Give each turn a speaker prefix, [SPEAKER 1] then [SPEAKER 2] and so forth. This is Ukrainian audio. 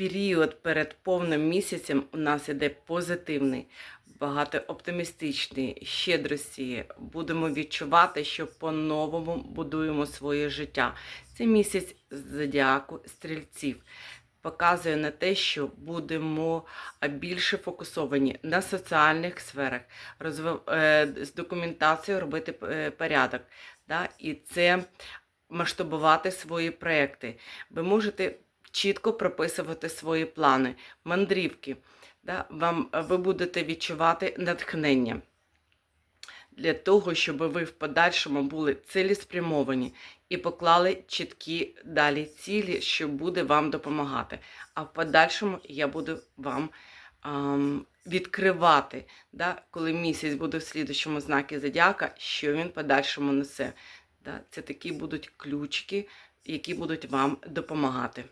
[SPEAKER 1] період перед повним місяцем у нас іде позитивний, багато оптимістичний, щедрості. Будемо відчувати, що по-новому будуємо своє життя. Це місяць зодіаку стрільців. Показує на те, що будемо більше фокусовані на соціальних сферах, розвив, е, з документацією робити е, порядок. Да? І це масштабувати свої проекти. Ви можете чітко прописувати свої плани, мандрівки. Да? Вам, ви будете відчувати натхнення для того, щоб ви в подальшому були цілеспрямовані і поклали чіткі далі цілі, що буде вам допомагати. А в подальшому я буду вам ам, відкривати, да, коли місяць буде в слідчому знакі зодіака, що він в подальшому несе. Да. Це такі будуть ключики, які будуть вам допомагати.